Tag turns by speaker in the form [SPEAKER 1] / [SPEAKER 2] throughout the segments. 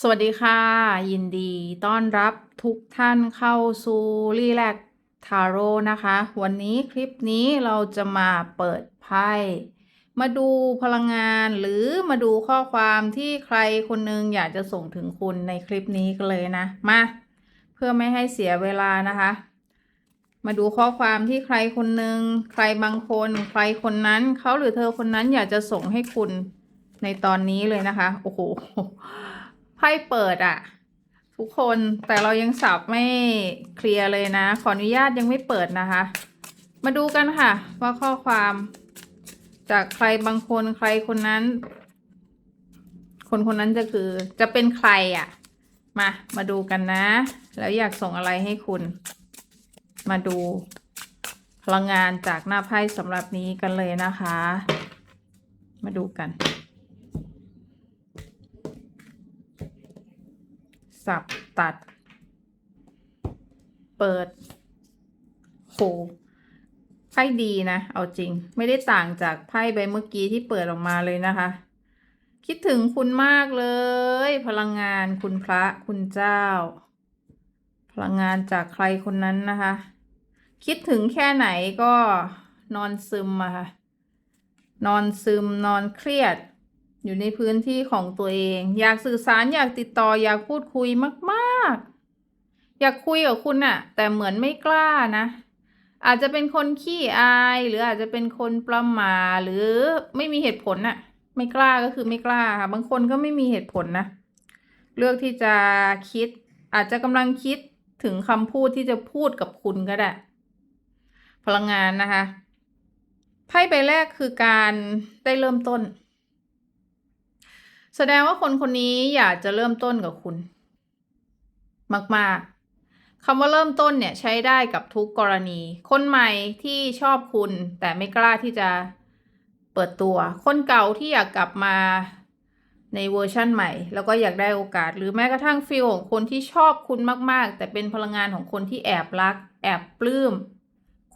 [SPEAKER 1] สวัสดีค่ะ ยินดีต้อนรับทุกท่านเข้าสู่รีแลกทาโร่นะคะ วันนี้คลิปนี้เราจะมาเปิดไพ่มาดูพลังงานหรือมาดูข้อความที่ใครคนหนึงอยากจะส่งถึงคุณในคลิปนี้กันเลยนะ มา เพื่อไม่ให้เสียเวลานะคะ มาดูข้อความที่ใครคนหนึ่งใครบางคน ใครคนนั้นเขาหรือเธอคนนั้นอยากจะส่งให้คุณในตอนนี้เลยนะคะ โอ้โห ไพ่เปิดอะทุกคนแต่เรายังสับไม่เคลียร์เลยนะ ขออนุญาตยังไม่เปิดนะคะ มาดูกันค่ะ ว่าข้อความ จากใครบางคนใครคนนั้น คนคนนั้นจะคือ จะเป็นใครอะมา มาดูกันนะ แล้วอยากส่งอะไรให้คุณ มาดูพลังงานจากหน้าไพ่สำหรับนี้กันเลยนะคะ มาดูกัน สับตัด เปิดโหไพ่ดีนะ เอาจริง ไม่ได้ต่างจากไพ่ใบเมื่อกี้ที่เปิดออกมาเลยนะคะ คิดถึงคุณมากเลย พลังงานคุณพระคุณเจ้า พลังงานจากใครคนนั้นนะคะ คิดถึงแค่ไหนก็นอนซึมอะค่ะนอนซึมนอนเครียด อยู่ในพื้นที่ของตัวเอง อยากสื่อสารอยากติดต่ออยากพูดคุยมาก ๆ อยากคุยกับคุณอะแต่เหมือนไม่กล้านะ อาจจะเป็นคนขี้อาย หรืออาจจะเป็นคนประมาหรือไม่มีเหตุผลน่ะไม่กล้าก็คือไม่กล้าค่ะบางคนก็ไม่มีเหตุผลนะ เลือกที่จะคิด อาจจะกำลังคิดถึงคำพูดที่จะพูดกับคุณก็ได้พลังงานนะคะไพ่ใบแรกคือการได้เริ่มต้น แสดงว่าคนคนนี้อยากจะเริ่มต้นกับคุณ มากๆคำว่าเริ่มต้นเนี่ยใช้ได้กับทุกกรณี คนใหม่ที่ชอบคุณ แต่ไม่กล้าที่จะเปิดตัว คนเก่าที่อยากกลับมาในเวอร์ชั่นใหม่ แล้วก็อยากได้โอกาส หรือแม้กระทั่งฟีลของคนที่ชอบคุณมากๆ แต่เป็นพลังงานของคนที่แอบรัก แอบปลื้ม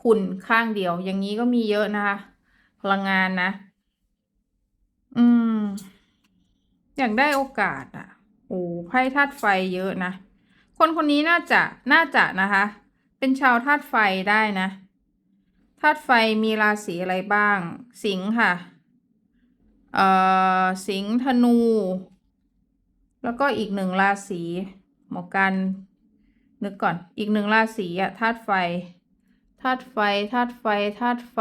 [SPEAKER 1] คุณข้างเดียว อย่างนี้ก็มีเยอะนะคะ พลังงานนะ อืม อยากได้โอกาสอะโอ้ไพ่ธาตุไฟเยอะนะ คนคนนี้น่าจะน่าจะนะคะ เป็นชาวธาตุไฟได้นะธาตุไฟมีราศีอะไรบ้าง สิงห์ค่ะ เอ่อ สิงห์ธนู แล้วก็อีกหนึ่งราศีหมอกันนึกก่อน อีกหนึ่งราศีอะธาตุไฟธาตุไฟธาตุไฟธาตุไฟ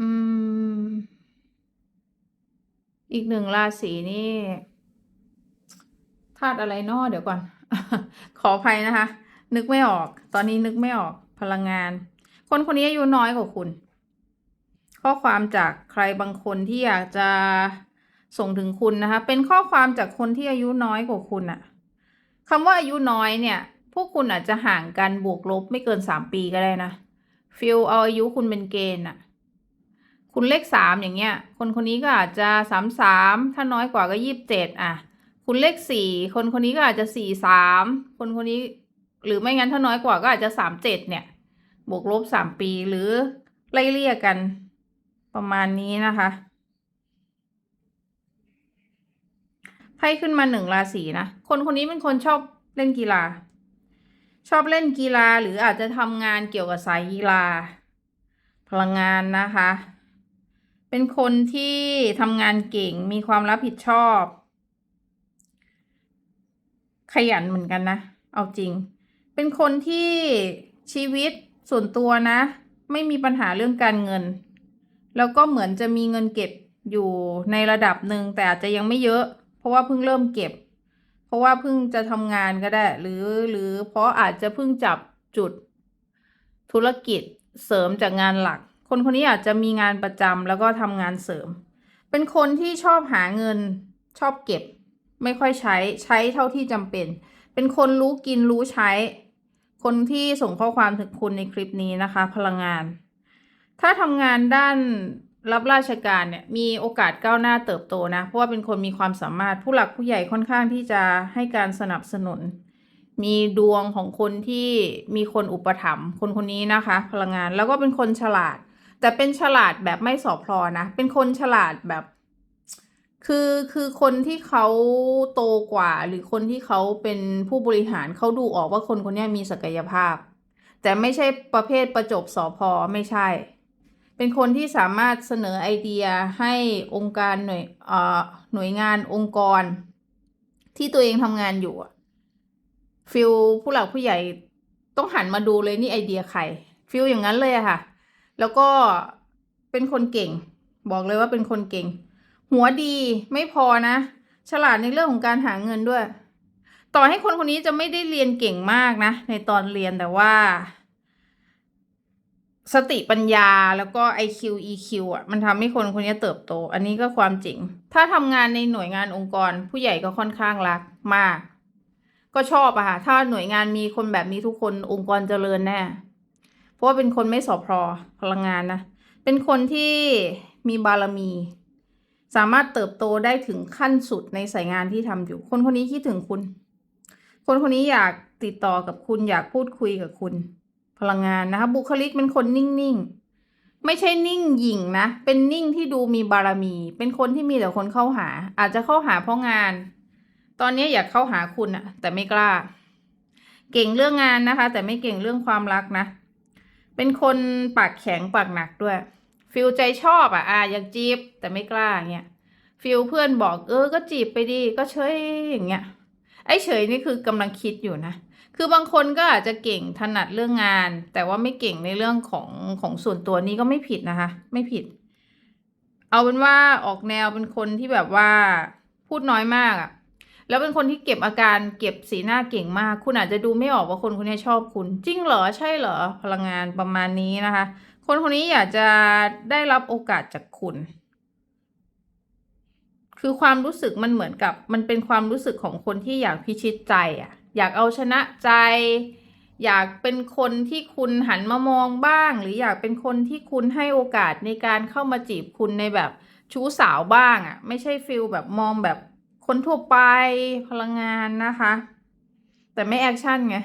[SPEAKER 1] อืม อีกหนึ่งราศีนี่ธาตุอะไรนอเดี๋ยวก่อน ขออภัยนะคะ นึกไม่ออก ตอนนี้นึกไม่ออกพลังงาน คนคนนี้อายุน้อยกว่าคุณ ข้อความจากใครบางคนที่อยากจะส่งถึงคุณนะคะ เป็นข้อความจากคนที่อายุน้อยกว่าคุณอะคำว่าอายุน้อยเนี่ย พวกคุณอาจจะห่างกันบวกลบไม่เกินสามปีก็ได้นะฟิลเอาอายุคุณเป็นเกณฑ์อะ คุณเลขสามอย่างเงี้ย คนคนนี้ก็อาจจะสามสามถ้าน้อยกว่าก็ยี่สิบเจ็ดอะ คุณเลขสี่คนคนนี้ก็อาจจะสี่สามคนคนนี้ หรือไม่งั้นถ้าน้อยกว่าก็อาจจะสามเจ็ดเนี่ย บวกลบสามปีหรือไล่เลี่ยกัน ประมาณนี้นะคะไพ่ขึ้นมาหนึ่งราศีนะ คนคนนี้เป็นคนชอบเล่นกีฬา ชอบเล่นกีฬาหรืออาจจะทำงานเกี่ยวกับสายกีฬา พลังงานนะคะ เป็นคนที่ทำงานเก่งมีความรับผิดชอบ ขยันเหมือนกันนะ เอาจริง เป็นคนที่ชีวิตส่วนตัวนะ ไม่มีปัญหาเรื่องการเงิน แล้วก็เหมือนจะมีเงินเก็บอยู่ในระดับหนึ่งแต่อาจจะยังไม่เยอะ เพราะว่าเพิ่งเริ่มเก็บ เพราะว่าเพิ่งจะทำงานก็ได้ หรือหรือเพราะอาจจะเพิ่งจับจุดธุรกิจเสริมจากงานหลัก คนคนนี้อาจจะมีงานประจำแล้วก็ทำงานเสริม เป็นคนที่ชอบหาเงินชอบเก็บ ไม่ค่อยใช้ใช้เท่าที่จำเป็น เป็นคนรู้กินรู้ใช้ คนที่ส่งข้อความถึงคุณในคลิปนี้นะคะ พลังงาน ถ้าทำงานด้านรับราชการเนี่ยมีโอกาสก้าวหน้าเติบโตนะ เพราะว่าเป็นคนมีความสามารถผู้หลักผู้ใหญ่ค่อนข้างที่จะให้การสนับสนุน มีดวงของคนที่มีคนอุปถัมภ์คนคนนี้นะคะ พลังงานแล้วก็เป็นคนฉลาด แต่เป็นฉลาดแบบไม่สอบพลอนะ เป็นคนฉลาดแบบ คือคือคนที่เขาโตกว่า หรือคนที่เขาเป็นผู้บริหารเขาดูออกว่าคนคนนี้มีศักยภาพ แต่ไม่ใช่ประเภทประจบสอพอไม่ใช่ เป็นคนที่สามารถเสนอไอเดียให้องค์การหน่วยเอ่อหน่วยงานองค์กร ที่ตัวเองทำงานอยู่ฟิลผู้หลักผู้ใหญ่ต้องหันมาดูเลยนี่ไอเดียใครฟิลอย่างนั้นเลยอะค่ะ แล้วก็เป็นคนเก่ง บอกเลยว่าเป็นคนเก่ง หัวดีไม่พอนะ ฉลาดในเรื่องของการหาเงินด้วย ต่อให้คนคนนี้จะไม่ได้เรียนเก่งมากนะ ในตอนเรียนแต่ว่า สติปัญญาแล้วก็ IQ EQ อะ มันทำให้คนคนนี้เติบโต อันนี้ก็ความจริง ถ้าทำงานในหน่วยงานองค์กร ผู้ใหญ่ก็ค่อนข้างรักมาก ก็ชอบอะค่ะถ้าหน่วยงานมีคนแบบนี้ทุกคนองค์กรเจริญแน่ เพราะว่าเป็นคนไม่สอบพอพลังงานนะ เป็นคนที่มีบารมี สามารถเติบโตได้ถึงขั้นสุดในสายงานที่ทำอยู่ คนคนนี้คิดถึงคุณ คนคนนี้อยากติดต่อกับคุณอยากพูดคุยกับคุณ พลังงานนะคะ บุคลิกเป็นคนนิ่งๆ ไม่ใช่นิ่งหยิ่งนะ เป็นนิ่งที่ดูมีบารมี เป็นคนที่มีแต่คนเข้าหา อาจจะเข้าหาเพราะงาน ตอนนี้อยากเข้าหาคุณอะแต่ไม่กล้า เก่งเรื่องงานนะคะ แต่ไม่เก่งเรื่องความรักนะ เป็นคนปากแข็งปากหนักด้วย ฟิลใจชอบอะอะอยากจีบแต่ไม่กล้าเงี้ยฟิลเพื่อนบอกเออก็จีบไปดีก็เฉยอย่างเงี้ยไอ้เฉยนี่คือกำลังคิดอยู่นะคือบางคนก็อาจจะเก่งถนัดเรื่องงาน แต่ว่าไม่เก่งในเรื่องของของส่วนตัวนี้ก็ไม่ผิดนะคะ ไม่ผิด เอาเป็นว่าออกแนวเป็นคนที่แบบว่าพูดน้อยมากอะ แล้วเป็นคนที่เก็บอาการเก็บสีหน้าเก่งมาก คุณอาจจะดูไม่ออกว่าคนคนนี้ชอบคุณ จริงเหรอใช่เหรอพลังงานประมาณนี้นะคะ คนคนนี้อยากจะได้รับโอกาสจากคุณ คือความรู้สึกมันเหมือนกับ มันเป็นความรู้สึกของคนที่อยากพิชิตใจอะ อยากเอาชนะใจ อยากเป็นคนที่คุณหันมามองบ้าง หรืออยากเป็นคนที่คุณให้โอกาสในการเข้ามาจีบคุณในแบบชู้สาวบ้างอะ ไม่ใช่ฟิลแบบมองแบบ คนทั่วไปพลังงานนะคะ แต่ไม่แอคชั่นไง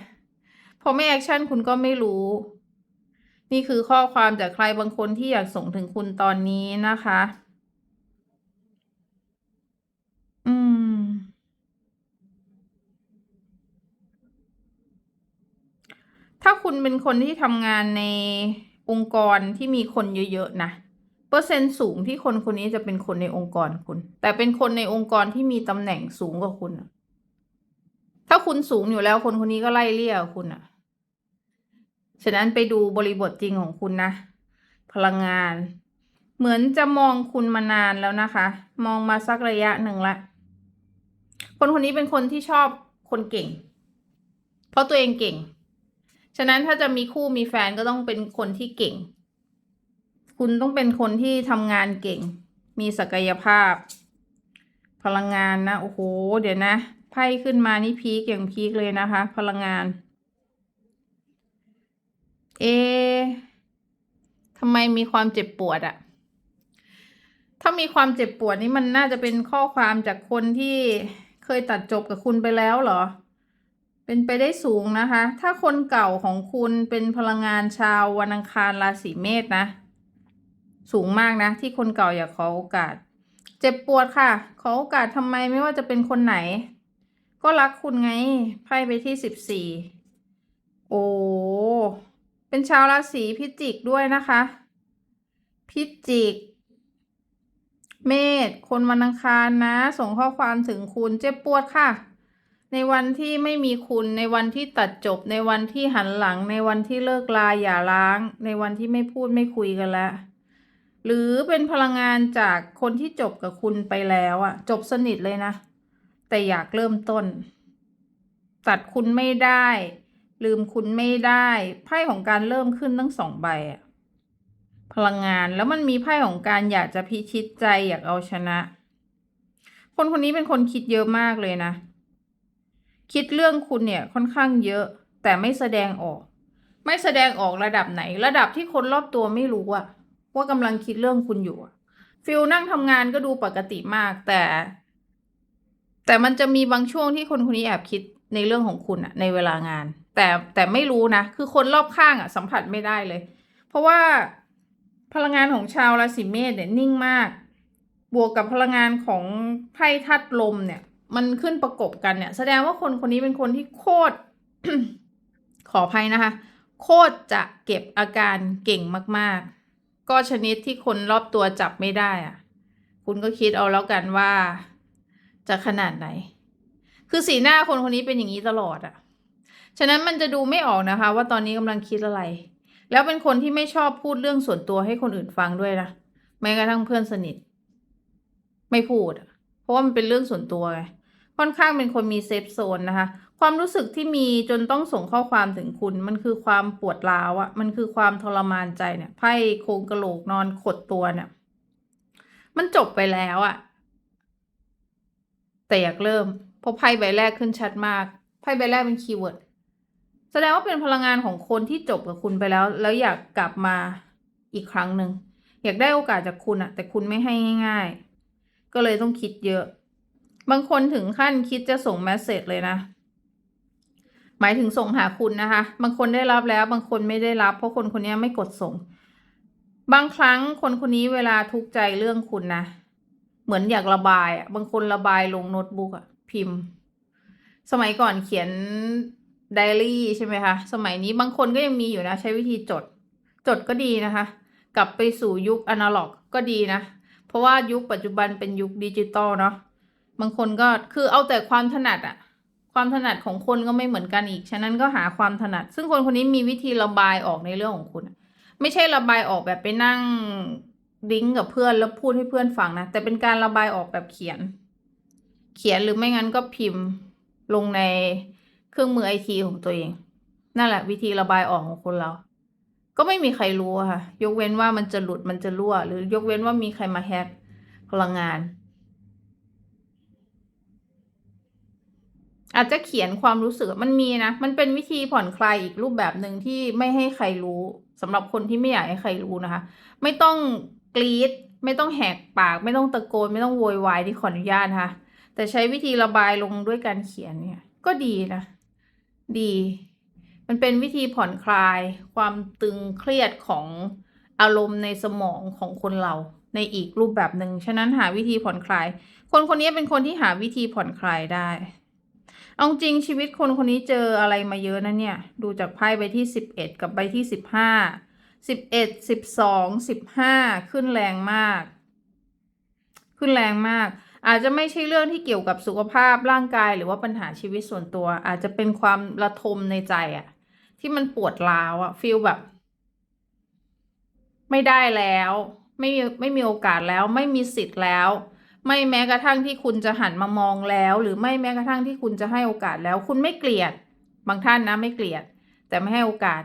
[SPEAKER 1] พอไม่แอคชั่นคุณก็ไม่รู้ นี่คือข้อความจากใครบางคนที่อยากส่งถึงคุณตอนนี้นะคะ อืม ถ้าคุณเป็นคนที่ทำงานในองค์กรที่มีคนเยอะๆนะ อร์เซ็นต์สูงที่คนคนนี้จะเป็นคนในองค์กรคุณ แต่เป็นคนในองค์กรที่มีตำแหน่งสูงกว่าคุณถ้าคุณสูงอยู่แล้วคนคนนี้ก็ไล่เลี่ยคุณอะฉะนั้นไปดูบริบทจริงของคุณนะ พลังงาน เหมือนจะมองคุณมานานแล้วนะคะ มองมาสักระยะหนึ่งละคนคนนี้เป็นคนที่ชอบคนเก่ง เพราะตัวเองเก่ง ฉะนั้นถ้าจะมีคู่มีแฟนก็ต้องเป็นคนที่เก่ง คุณต้องเป็นคนที่ทำงานเก่ง มีศักยภาพ พลังงานนะ โอ้โห เดี๋ยวนะไพ่ขึ้นมานี่พีคอย่างพีคเลยนะคะ พลังงาน เอะทำไมมีความเจ็บปวดอะถ้ามีความเจ็บปวดนี่มันน่าจะเป็นข้อความจากคนที่เคยตัดจบกับคุณไปแล้วเหรอ เป็นไปได้สูงนะคะ ถ้าคนเก่าของคุณเป็นพลังงานชาววันอังคารราศีเมษนะ สูงมากนะ ที่คนเก่าอยากขอโอกาส เจ็บปวดค่ะ ขอโอกาสทำไมไม่ว่าจะเป็นคนไหน ก็รักคุณไง ไพ่ไปที่สิบสี่โอ้เป็นชาวราศีพิจิกด้วยนะคะ พิจิก เมษคนวันอังคารนะ ส่งข้อความถึงคุณเจ็บปวดค่ะ ในวันที่ไม่มีคุณในวันที่ตัดจบ ในวันที่หันหลัง ในวันที่เลิกลาอย่าร้าง ในวันที่ไม่พูดไม่คุยกันแล้ว หรือเป็นพลังงานจากคนที่จบกับคุณไปแล้วอะจบสนิทเลยนะ แต่อยากเริ่มต้น ตัดคุณไม่ได้ ลืมคุณไม่ได้ไพ่ของการเริ่มขึ้นทั้งสองใบอะพลังงานแล้วมันมีไพ่ของการอยากจะพิชิตใจอยากเอาชนะ คนคนนี้เป็นคนคิดเยอะมากเลยนะ คิดเรื่องคุณเนี่ยค่อนข้างเยอะ แต่ไม่แสดงออก ไม่แสดงออกระดับไหน ระดับที่คนรอบตัวไม่รู้อะ ว่ากำลังคิดเรื่องคุณอยู่อะฟิลนั่งทำงานก็ดูปกติมากแต่ แต่มันจะมีบางช่วงที่คนคนนี้แอบคิดในเรื่องของคุณอะในเวลางาน แต่แต่ไม่รู้นะ คือคนรอบข้างอะสัมผัสไม่ได้เลย เพราะว่าพลังงานของชาวราศีเมษเนี่ยนิ่งมากบบวกกับพลังงานของไพ่ธาตุลมเนี่ย มันขึ้นประกบกันเนี่ย แสดงว่าคนคนนี้เป็นคนที่โคตรขออภัยนะคะ โคตรจะเก็บอาการเก่งมาก ๆ ก็ชนิดที่คนรอบตัวจับไม่ได้อะคุณก็คิดเอาแล้วกันว่าจะขนาดไหน คือสีหน้าคนคนนี้เป็นอย่างนี้ตลอดอะฉะนั้นมันจะดูไม่ออกนะคะ ว่าตอนนี้กำลังคิดอะไร แล้วเป็นคนที่ไม่ชอบพูดเรื่องส่วนตัวให้คนอื่นฟังด้วยนะแม้กระทั่งเพื่อนสนิท ไม่พูด เพราะว่ามันเป็นเรื่องส่วนตัวไงค่อนข้างเป็นคนมีเซฟโซนนะคะ ความรู้สึกที่มีจนต้องส่งข้อความถึงคุณ มันคือความปวดร้าวอะมันคือความทรมานใจเนี่ยไพ่โครงกระโหลกนอนขดตัวเนี่ย มันจบไปแล้วอะแต่อยากเริ่มเพราะไพ่ใบแรกขึ้นชัดมากไพ่ใบแรกเป็นคีย์เวิร์ดแสดงว่าเป็นพลังงานของคนที่จบกับคุณไปแล้ว แล้วอยากกลับมาอีกครั้งหนึ่งอยากได้โอกาสจากคุณอะแต่คุณไม่ให้ง่าย ๆ ก็เลยต้องคิดเยอะ บางคนถึงขั้นคิดจะส่งแมสเซจเลยนะ หมายถึงส่งหาคุณนะคะ บางคนได้รับแล้วบางคนไม่ได้รับ เพราะคนคนนี้ไม่กดส่ง บางครั้งคนคนนี้เวลาทุกข์ใจเรื่องคุณนะ เหมือนอยากระบายอะ บางคนระบายลงโน้ตบุ๊กอะ พิมพ์ สมัยก่อนเขียนไดอารี่ใช่ไหมคะ สมัยนี้บางคนก็ยังมีอยู่นะ ใช้วิธีจด จดก็ดีนะคะ กลับไปสู่ยุคอนาล็อกก็ดีนะ เพราะว่ายุคปัจจุบันเป็นยุคดิจิตอลเนาะ บางคนก็คือเอาแต่ความถนัดอะ ความถนัดของคนก็ไม่เหมือนกันอีก ฉะนั้นก็หาความถนัด ซึ่งคนคนนี้มีวิธีระบายออกในเรื่องของคุณ ไม่ใช่ระบายออกแบบไปนั่งดิ้งกับเพื่อนแล้วพูดให้เพื่อนฟังนะ แต่เป็นการระบายออกแบบเขียน เขียนหรือไม่งั้นก็พิมพ์ลงในเครื่องมือไอทีของตัวเอง นั่นแหละ วิธีระบายออกของคนเรา ก็ไม่มีใครรู้ค่ะ ยกเว้นว่ามันจะหลุดมันจะรั่ว หรือยกเว้นว่ามีใครมาแฮกพลังงาน อาจจะเขียนความรู้สึกมันมีนะ มันเป็นวิธีผ่อนคลายอีกรูปแบบหนึ่งที่ไม่ให้ใครรู้สำหรับคนที่ไม่อยากให้ใครรู้นะคะ ไม่ต้องกรีดไม่ต้องแหกปาก ไม่ต้องตะโกน ไม่ต้องโวยวายที่ขออนุญาตนะคะแต่ใช้วิธีระบายลงด้วยการเขียนเนี่ย ก็ดีนะ ดี มันเป็นวิธีผ่อนคลาย ความตึงเครียดของอารมณ์ในสมองของคนเราในอีกรูปแบบหนึ่งฉะนั้นหาวิธีผ่อนคลาย คนคนนี้เป็นคนที่หาวิธีผ่อนคลายได้ เอาจริงชีวิตคนคนนี้เจออะไรมาเยอะนะเนี่ย ดูจากไพ่ใบที่สิบเอ็ดกับใบที่สิบห้าสิบเอ็ดสิบสองสิบห้าขึ้นแรงมาก ขึ้นแรงมาก อาจจะไม่ใช่เรื่องที่เกี่ยวกับสุขภาพร่างกายหรือว่าปัญหาชีวิตส่วนตัว อาจจะเป็นความระทมในใจอะที่มันปวดร้าวอะฟีลแบบ ไม่ได้แล้ว ไม่มีไม่มีโอกาสแล้ว ไม่มีสิทธิ์แล้ว ไม่แม้กระทั่งที่คุณจะหันมามองแล้ว หรือไม่แม้กระทั่งที่คุณจะให้โอกาสแล้ว คุณไม่เกลียด บางท่านนะไม่เกลียด แต่ไม่ให้โอกาส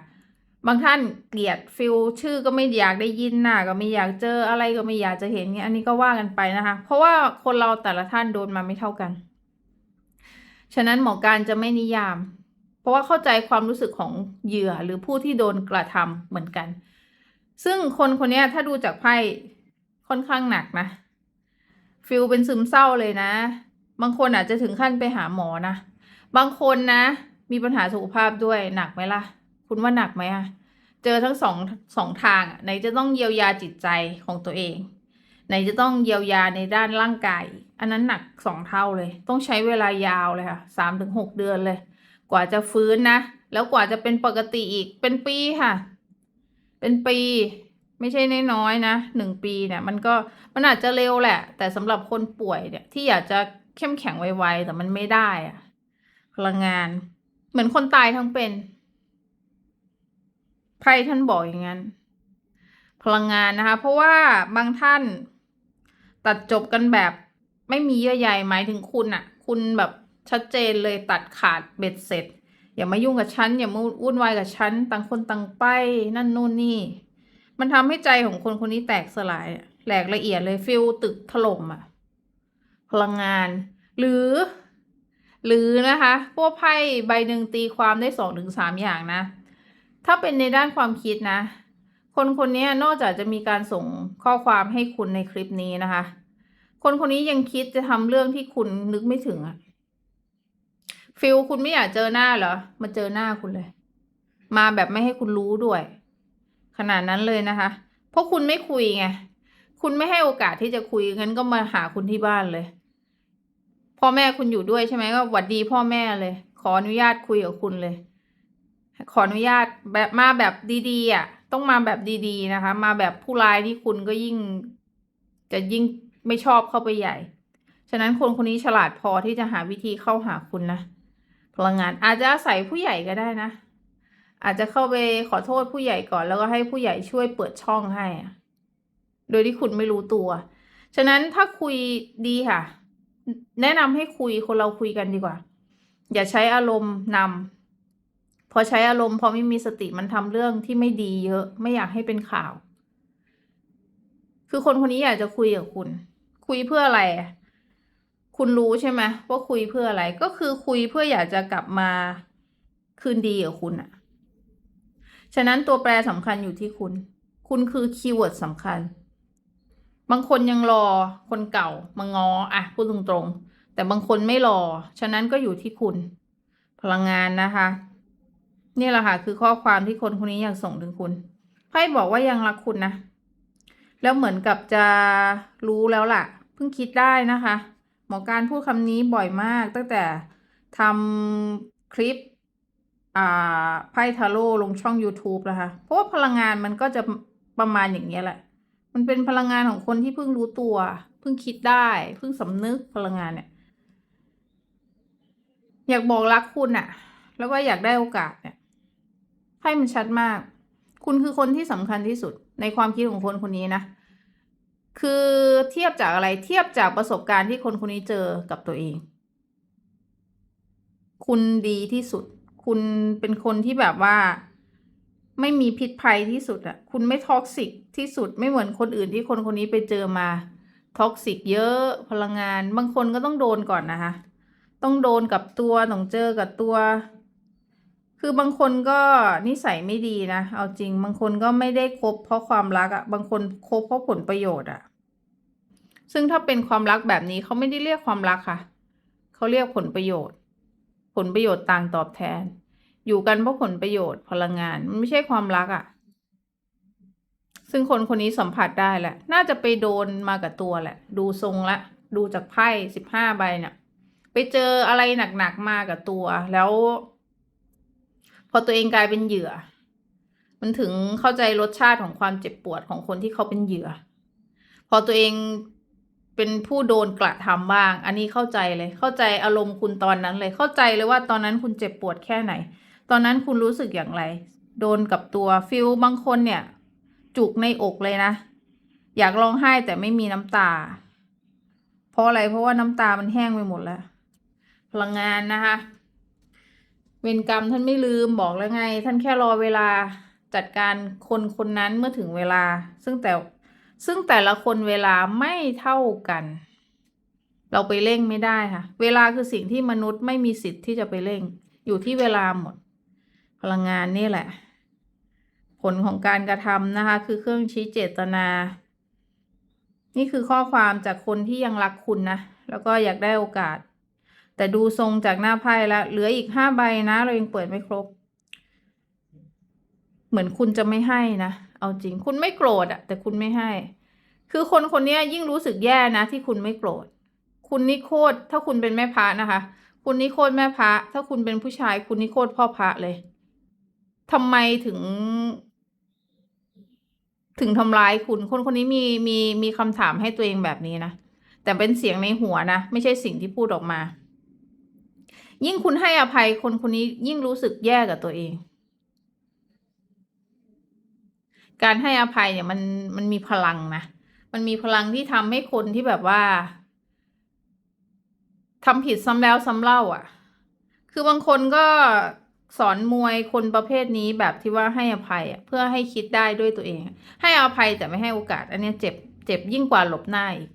[SPEAKER 1] บางท่านเกลียดฟิลชื่อก็ไม่อยากได้ยินหน้าก็ไม่อยากเจออะไรก็ไม่อยากจะเห็นเงี้ยอันนี้ก็ว่ากันไปนะคะ เพราะว่าคนเราแต่ละท่านโดนมาไม่เท่ากัน ฉะนั้นหมอการจะไม่นิยาม เพราะว่าเข้าใจความรู้สึกของเหยื่อหรือผู้ที่โดนกระทำเหมือนกัน ซึ่งคนคนนี้ถ้าดูจากไพ่ค่อนข้างหนักนะ ฟิลเป็นซึมเศร้าเลยนะ บางคนอาจจะถึงขั้นไปหาหมอนะ บางคนนะ มีปัญหาสุขภาพด้วยหนักไหมล่ะ คุณว่าหนักไหมอะเจอทั้งสองสองทางอะไหนจะต้องเยียวยาจิตใจของตัวเอง ไหนจะต้องเยียวยาในด้านร่างกาย อันนั้นหนักสองเท่าเลย ต้องใช้เวลายาวเลยค่ะสามถึงหกเดือนเลย กว่าจะฟื้นนะ แล้วกว่าจะเป็นปกติอีกเป็นปีค่ะ เป็นปี ไม่ใช่น้อยๆนะหนึ่งปีเนี่ยมันก็มันอาจจะเร็วแหละ แต่สำหรับคนป่วยเนี่ยที่อยากจะเข้มแข็งไวๆแต่มันไม่ได้อะพลังงาน เหมือนคนตายทั้งเป็นไพ่ท่านบอกอย่างนั้น พลังงานนะคะ เพราะว่าบางท่านตัดจบกันแบบไม่มีเยื่อใยหมายถึงคุณอะคุณแบบชัดเจนเลยตัดขาดเบ็ดเสร็จ อย่ามายุ่งกับฉันอย่ามาวุ่นวายกับฉันต่างคนต่างไปนั่นนู่นนี่ มันทำให้ใจของคนคนนี้แตกสลาย แหลกละเอียดเลยฟิลตึกถล่มอะพลังงาน หรือ หรือนะคะพวกไพ่ใบหนึ่งตีความได้สองถึงสามอย่างนะ ถ้าเป็นในด้านความคิดนะ คนคนนี้นอกจากจะมีการส่งข้อความให้คุณในคลิปนี้นะคะ คนคนนี้ยังคิดจะทำเรื่องที่คุณนึกไม่ถึงอะฟิลคุณไม่อยากเจอหน้าเหรอ มาเจอหน้าคุณเลย มาแบบไม่ให้คุณรู้ด้วย ขนาดนั้นเลยนะคะ เพราะคุณไม่คุยไง คุณไม่ให้โอกาสที่จะคุยงั้นก็มาหาคุณที่บ้านเลย พ่อแม่คุณอยู่ด้วยใช่ไหมก็หวัดดีพ่อแม่เลย ขออนุญาตคุยกับคุณเลย ขออนุญาตแบบมาแบบดีๆอะ ต้องมาแบบดีๆนะคะ มาแบบผู้ร้ายนี่คุณก็ยิ่ง จะยิ่งไม่ชอบเข้าไปใหญ่ ฉะนั้นคนคนนี้ฉลาดพอที่จะหาวิธีเข้าหาคุณนะพลังงานอาจจะอาศัยผู้ใหญ่ก็ได้นะ อาจจะเข้าไปขอโทษผู้ใหญ่ก่อน แล้วก็ให้ผู้ใหญ่ช่วยเปิดช่องให้ โดยที่คุณไม่รู้ตัว ฉะนั้นถ้าคุยดีค่ะ แนะนำให้คุยคนเราคุยกันดีกว่า อย่าใช้อารมณ์นำพอใช้อารมณ์พอไม่มีสติมันทำเรื่องที่ไม่ดีเยอะ ไม่อยากให้เป็นข่าว คือคนคนนี้อยากจะคุยกับคุณ คุยเพื่ออะไรคุณรู้ใช่ไหมว่าคุยเพื่ออะไรก็คือคุยเพื่ออยากจะกลับมาคืนดีกับคุณอะ ฉะนั้นตัวแปรสำคัญอยู่ที่คุณ คุณคือคีย์เวิร์ดสำคัญ บางคนยังรอคนเก่ามางออะพูดตรงๆ แต่บางคนไม่รอ ฉะนั้นก็อยู่ที่คุณ พลังงานนะคะ นี่แหละค่ะคือข้อความที่คนคนนี้อยากส่งถึงคุณไพ่บอกว่ายังรักคุณนะ แล้วเหมือนกับจะรู้แล้วล่ะ เพิ่งคิดได้นะคะ หมอการพูดคำนี้บ่อยมากตั้งแต่ทำคลิป ไพ่ทาโร่ลงช่อง YouTube นะคะ เพราะว่าพลังงานมันก็จะประมาณอย่างนี้แหละ มันเป็นพลังงานของคนที่เพิ่งรู้ตัว เพิ่งคิดได้ เพิ่งสำนึกพลังงานเนี่ย อยากบอกรักคุณอะแล้วก็อยากได้โอกาสเนี่ยไพ่มันชัดมาก คุณคือคนที่สำคัญที่สุดในความคิดของคนคนนี้นะ คือเทียบจากอะไรเทียบจากประสบการณ์ที่คนคนนี้เจอกับตัวเอง คุณดีที่สุด คุณเป็นคนที่แบบว่า ไม่มีพิษภัยที่สุดอะคุณไม่ท็อกซิกที่สุดไม่เหมือนคนอื่นที่คนคนนี้ไปเจอมาท็อกซิกเยอะพลังงาน บางคนก็ต้องโดนก่อนนะคะ ต้องโดนกับตัวต้องเจอกับตัว คือบางคนก็นิสัยไม่ดีนะเอาจริง บางคนก็ไม่ได้คบเพราะความรักอะบางคนคบเพราะผลประโยชน์อะ่ะซึ่งถ้าเป็นความรักแบบนี้เขาไม่ได้เรียกความรักค่ะเขาเรียกผลประโยชน์ ผลประโยชน์ต่างตอบแทน อยู่กันเพราะผลประโยชน์พลังงานมันไม่ใช่ความรักอะ่ะ ซึ่งคนคนนี้สัมผัสได้แหละ น่าจะไปโดนมากับตัวแหละ ดูทรงละ ดูจากไพ่สิบห้าใบเนี่ยไปเจออะไรหนักๆมากับตัวแล้ว พอตัวเองกลายเป็นเหยื่อ มันถึงเข้าใจรสชาติของความเจ็บปวดของคนที่เขาเป็นเหยื่อ พอตัวเอง เป็นผู้โดนกระทำบ้าง อันนี้เข้าใจเลย เข้าใจอารมณ์คุณตอนนั้นเลย เข้าใจเลยว่าตอนนั้นคุณเจ็บปวดแค่ไหน ตอนนั้นคุณรู้สึกอย่างไร โดนกับตัวฟิลบางคนเนี่ย จุกในอกเลยนะ อยากร้องไห้แต่ไม่มีน้ำตา เพราะอะไรเพราะว่าน้ำตามันแห้งไปหมดแล้วพลังงานนะคะ เวรกรรมท่านไม่ลืมบอกแล้วไง ท่านแค่รอเวลาจัดการคนคนนั้นเมื่อถึงเวลา ซึ่งแต่ ซึ่งแต่ละคนเวลาไม่เท่ากัน เราไปเร่งไม่ได้ค่ะ เวลาคือสิ่งที่มนุษย์ไม่มีสิทธิ์ที่จะไปเร่ง อยู่ที่เวลาหมด พลังงานนี่แหละ ผลของการกระทำนะคะ คือเครื่องชี้เจตนา นี่คือข้อความจากคนที่ยังรักคุณนะ แล้วก็อยากได้โอกาส แต่ดูทรงจากหน้าไพ่แล้ว เหลืออีกห้าใบนะ เรายังเปิดไม่ครบ เหมือนคุณจะไม่ให้นะ เอาจริง คุณไม่โกรธอะแต่คุณไม่ให้ คือคนคนนี้ยิ่งรู้สึกแย่นะ ที่คุณไม่โกรธ คุณนิโคตรถ้าคุณเป็นแม่พระนะคะ คุณนิโคตรแม่พระ ถ้าคุณเป็นผู้ชาย คุณนิโคตรพ่อพระเลยทำไมถึง ถึงทำร้ายคุณ คนคนนี้มีมีมีคำถามให้ตัวเองแบบนี้นะแต่เป็นเสียงในหัวนะ ไม่ใช่สิ่งที่พูดออกมา ยิ่งคุณให้อภัยคนคนนี้ยิ่งรู้สึกแย่กับตัวเอง การให้อภัยเนี่ยมันมันมีพลังนะ มันมีพลังที่ทำให้คนที่แบบว่าทำผิดซ้ำแล้วซ้ำเล่า อะ คือบางคนก็สอนมวยคนประเภทนี้แบบที่ว่าให้อภัยเพื่อให้คิดได้ด้วยตัวเอง ให้อภัยแต่ไม่ให้โอกาส อันเนี้ยเจ็บเจ็บยิ่งกว่าหลบหน้าอีก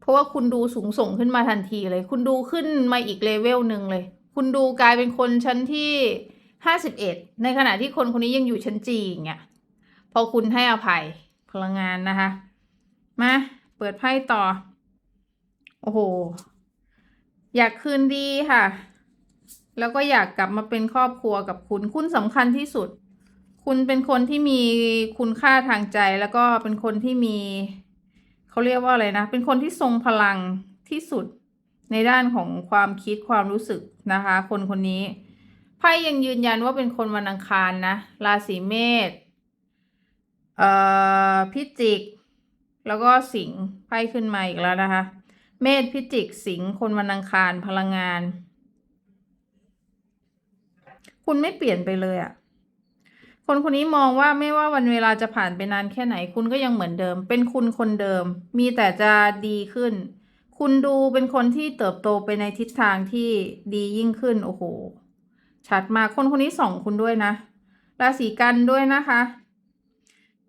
[SPEAKER 1] เพราะว่าคุณดูสูงส่งขึ้นมาทันทีเลย คุณดูขึ้นมาอีกเลเวลหนึ่งเลย คุณดูกลายเป็นคนชั้นที่ ห้าสิบเอ็ดในขณะที่คนคนนี้ยังอยู่ชั้นจีอย่างเงี้ยพอคุณให้อภัยพลังงานนะคะ มาเปิดไพ่ต่อ โอ้โห อยากคืนดีค่ะ แล้วก็อยากกลับมาเป็นครอบครัวกับคุณ คุณสำคัญที่สุด คุณเป็นคนที่มีคุณค่าทางใจ แล้วก็เป็นคนที่มี เขาเรียกว่าอะไรนะ เป็นคนที่ทรงพลังที่สุดในด้านของความคิดความรู้สึกนะคะ คนคนนี้ ไพ่ยังยืนยันว่าเป็นคนวันอังคารนะ ราศีเมษเอ่อพิจิก แล้วก็สิงห์ไพ่ขึ้นมาอีกแล้วนะคะ เมษพิจิกสิงห์คนวันอังคารพลังงาน คุณไม่เปลี่ยนไปเลยอะคนคนนี้มองว่าไม่ว่าวันเวลาจะผ่านไปนานแค่ไหน คุณก็ยังเหมือนเดิม เป็นคุณคนเดิม มีแต่จะดีขึ้น คุณดูเป็นคนที่เติบโตไปในทิศทางที่ดียิ่งขึ้นโอ้โห ชัดมากคนคนนี้ส่องคุณด้วยนะ ราศีกันด้วยนะคะ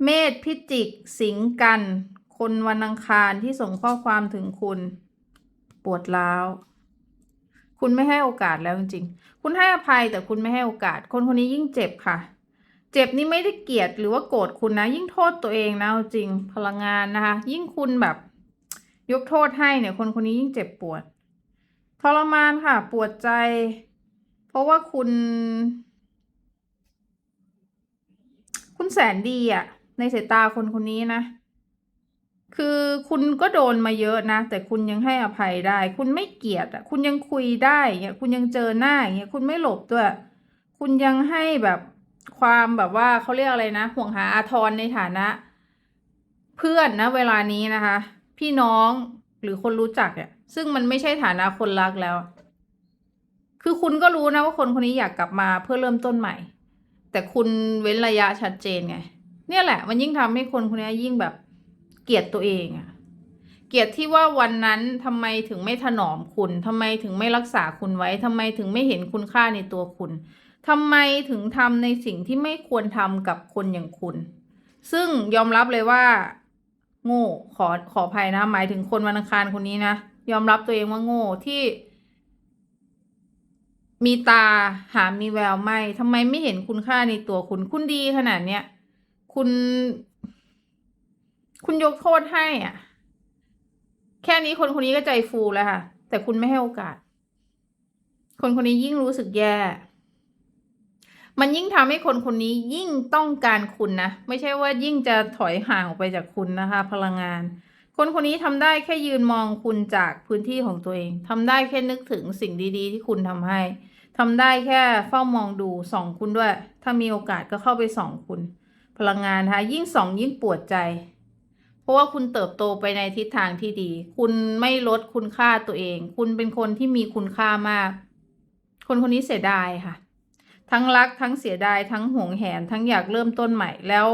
[SPEAKER 1] เมษพิจิก สิงห์กัน คนวันอังคารที่ส่งข้อความถึงคุณ ปวดร้าว คุณไม่ให้โอกาสแล้วจริงๆ คุณให้อภัยแต่คุณไม่ให้โอกาส คนคนนี้ยิ่งเจ็บค่ะ เจ็บนี่ไม่ได้เกลียดหรือว่าโกรธคุณนะ ยิ่งโทษตัวเองนะจริง พลังงานนะคะ ยิ่งคุณแบบ ยกโทษให้เนี่ย คนคนนี้ยิ่งเจ็บปวด ทรมานค่ะ ปวดใจ เพราะว่าคุณ คุณแสนดีอะในสายตาคนคนนี้นะ คือคุณก็โดนมาเยอะนะ แต่คุณยังให้อภัยได้ คุณไม่เกลียดอะคุณยังคุยได้เงี้ยคุณยังเจอหน้าอย่างเงี้ยคุณไม่หลบด้วย คุณยังให้แบบความแบบว่าเขาเรียกอะไรนะ ห่วงหาอาทรในฐานะ เพื่อนนะ เวลานี้นะคะ พี่น้องหรือคนรู้จักเนี่ยซึ่งมันไม่ใช่ฐานะคนรักแล้ว คือคุณก็รู้นะว่าคนคนนี้อยากกลับมาเพื่อเริ่มต้นใหม่ แต่คุณเว้นระยะชัดเจนไง เนี่ยแหละ มันยิ่งทำให้คนคนนี้ยิ่งแบบเกลียดตัวเองอะเกลียดที่ว่าวันนั้นทำไมถึงไม่ถนอมคุณทำไมถึงไม่รักษาคุณไว้ทำไมถึงไม่เห็นคุณค่าในตัวคุณทำไมถึงทำในสิ่งที่ไม่ควรทำกับคนอย่างคุณ ซึ่งยอมรับเลยว่า โง่ขอขออภัยนะ หมายถึงคนวันอังคารคนนี้นะ ยอมรับตัวเองว่าโง่ที่ มีตาหามีแววไม่ทำไมไม่เห็นคุณค่าในตัวคุณ คุณดีขนาดเนี้ย คุณ คุณยกโทษให้อะ แค่นี้คนคนนี้ก็ใจฟูแล้วค่ะ แต่คุณไม่ให้โอกาส คนคนนี้ยิ่งรู้สึกแย่ มันยิ่งทำให้คนคนนี้ยิ่งต้องการคุณนะ ไม่ใช่ว่ายิ่งจะถอยห่างออกไปจากคุณนะคะ พลังงานคนคนนี้ทำได้แค่ยืนมองคุณจากพื้นที่ของตัวเองทำได้แค่นึกถึงสิ่งดี ๆ ที่คุณทำให้ ทำได้แค่เฝ้ามองดูส่องคุณด้วย ถ้ามีโอกาสก็เข้าไปส่องคุณ พลังงานนะคะยิ่งส่องยิ่งปวดใจ เพราะว่าคุณเติบโตไปในทิศทางที่ดี คุณไม่ลดคุณค่าตัวเอง คุณเป็นคนที่มีคุณค่ามาก คนคนนี้เสียดายค่ะ ทั้งรักทั้งเสียดายทั้งหวงแหนทั้งอยากเริ่มต้นใหม่แล้ว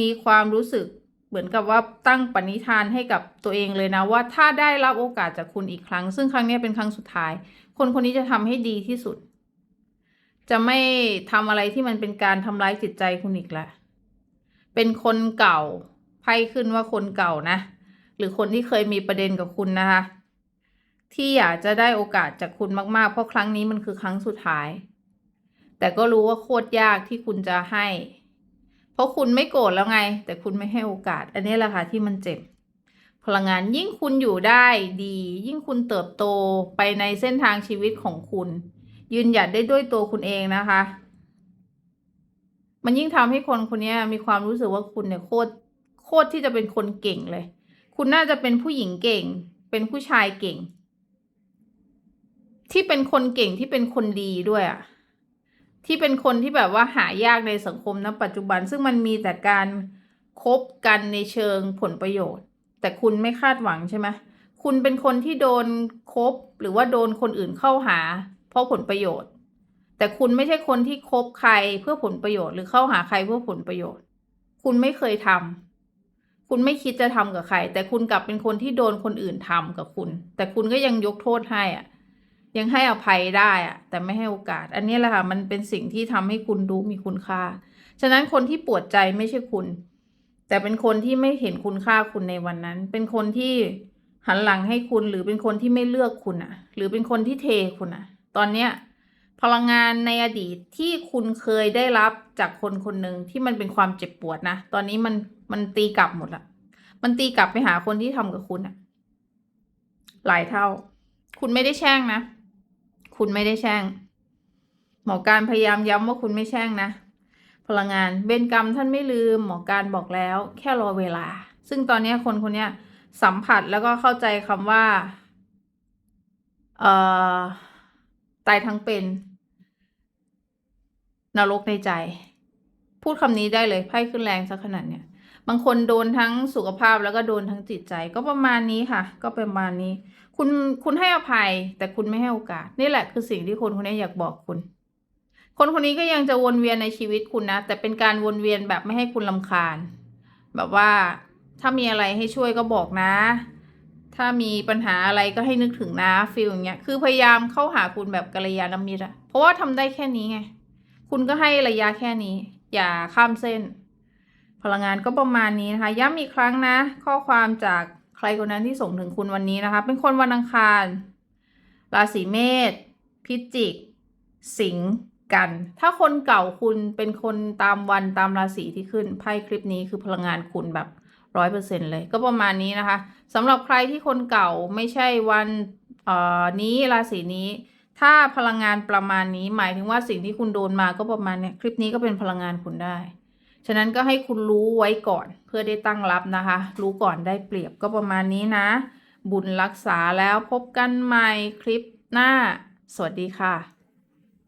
[SPEAKER 1] มีความรู้สึก เหมือนกับว่าตั้งปณิธานให้กับตัวเองเลยนะว่าถ้าได้รับโอกาสจากคุณอีกครั้ง ซึ่งครั้งนี้เป็นครั้งสุดท้าย คนคนนี้จะทำให้ดีที่สุด จะไม่ทำอะไรที่มันเป็นการทำร้ายจิตใจคุณอีกล้วเป็นคนเก่าไพ่ขึ้นว่าคนเก่านะ หรือคนที่เคยมีประเด็นกับคุณนะคะ ที่อยากจะได้โอกาสจากคุณมากๆ เพราะครั้งนี้มันคือครั้งสุดท้าย แต่ก็รู้ว่าโคตรยากที่คุณจะให้ ราะคุณไม่โกรธแล้วไง แต่คุณไม่ให้โอกาส อันนี้แหละค่ะที่มันเจ็บ พลังงานยิ่งคุณอยู่ได้ดี ยิ่งคุณเติบโตไปในเส้นทางชีวิตของคุณ ยืนหยัดได้ด้วยตัวคุณเองนะคะ มันยิ่งทำให้คนคนนี้มีความรู้สึกว่าคุณเนี่ยโคตรโคตรที่จะเป็นคนเก่งเลย คุณน่าจะเป็นผู้หญิงเก่ง เป็นผู้ชายเก่ง ที่เป็นคนเก่งที่เป็นคนดีด้วยอะ ที่เป็นคนที่แบบว่าหายากในสังคมณปัจจุบัน ซึ่งมันมีแต่การคบกันในเชิงผลประโยชน์ แต่คุณไม่คาดหวังใช่ไหมคุณเป็นคนที่โดนคบหรือว่าโดนคนอื่นเข้าหา เพราะผลประโยชน์ แต่คุณไม่ใช่คนที่คบใครเพื่อผลประโยชน์ หรือเข้าหาใครเพื่อผลประโยชน์ คุณไม่เคยทำคุณไม่คิดจะทำกับใคร แต่คุณกลับเป็นคนที่โดนคนอื่นทำกับคุณ แต่คุณก็ยังยกโทษให้อะ ยังให้อภัยได้อะแต่ไม่ให้โอกาส อันนี้แหละค่ะ มันเป็นสิ่งที่ทำให้คุณรู้มีคุณค่า ฉะนั้นคนที่ปวดใจไม่ใช่คุณ แต่เป็นคนที่ไม่เห็นคุณค่าคุณในวันนั้น เป็นคนที่หันหลังให้คุณหรือเป็นคนที่ไม่เลือกคุณอะหรือเป็นคนที่เทคุณอะตอนเนี้ยพลังงานในอดีตที่คุณเคยได้รับจากคนคนหนึ่งที่มันเป็นความเจ็บปวดนะ ตอนนี้มันมันตีกลับหมดละ มันตีกลับไปหาคนที่ทำกับคุณอะหลายเท่า คุณไม่ได้แช่งนะ คุณไม่ได้แช่ง หมอการพยายามย้ำว่าคุณไม่แช่งนะ พลังงานเบญกรรมท่านไม่ลืม หมอการบอกแล้ว แค่รอเวลา ซึ่งตอนนี้คนคนนี้สัมผัสแล้วก็เข้าใจคำว่าเอ่อตายทั้งเป็น นรกในใจ พูดคำนี้ได้เลยไพ่ขึ้นแรงซะขนาดเนี้ยบางคนโดนทั้งสุขภาพแล้วก็โดนทั้งจิตใจ ก็ประมาณนี้ค่ะ ก็ประมาณนี้ คุณคุณให้อภัย แต่คุณไม่ให้โอกาส นี่แหละคือสิ่งที่คนคนนี้อยากบอกคุณ คนคนนี้ก็ยังจะวนเวียนในชีวิตคุณนะ แต่เป็นการวนเวียนแบบไม่ให้คุณลำคาญ แบบว่าถ้ามีอะไรให้ช่วยก็บอกนะ ถ้ามีปัญหาอะไรก็ให้นึกถึงนะฟิลอย่างเงี้ย คือพยายามเข้าหาคุณแบบกัลยาณมิตรอะเพราะว่าทำได้แค่นี้ไง คุณก็ให้ระยะแค่นี้ อย่าข้ามเส้น พลังงานก็ประมาณนี้นะคะ ย้ำอีกครั้งนะ ข้อความจาก ใครคนนั้นที่ส่งถึงคุณวันนี้นะคะ เป็นคนวันอังคาร ราศีเมษ พิจิก สิงห์กัน ถ้าคนเก่าคุณเป็นคนตามวันตามราศีที่ขึ้น ไพ่คลิปนี้คือพลังงานคุณแบบร้อยเปอร์เซ็นเลย ก็ประมาณนี้นะคะสำหรับใครที่คนเก่าไม่ใช่วันเอ่อนี้ราศีนี้ ถ้าพลังงานประมาณนี้หมายถึงว่าสิ่งที่คุณโดนมาก็ประมาณเนี้ยคลิปนี้ก็เป็นพลังงานคุณได้ ฉะนั้นก็ให้คุณรู้ไว้ก่อนเพื่อได้ตั้งรับนะคะ รู้ก่อนได้เปรียบก็ประมาณนี้นะ บุญรักษาแล้วพบกันใหม่คลิปหน้า สวัสดีค่ะ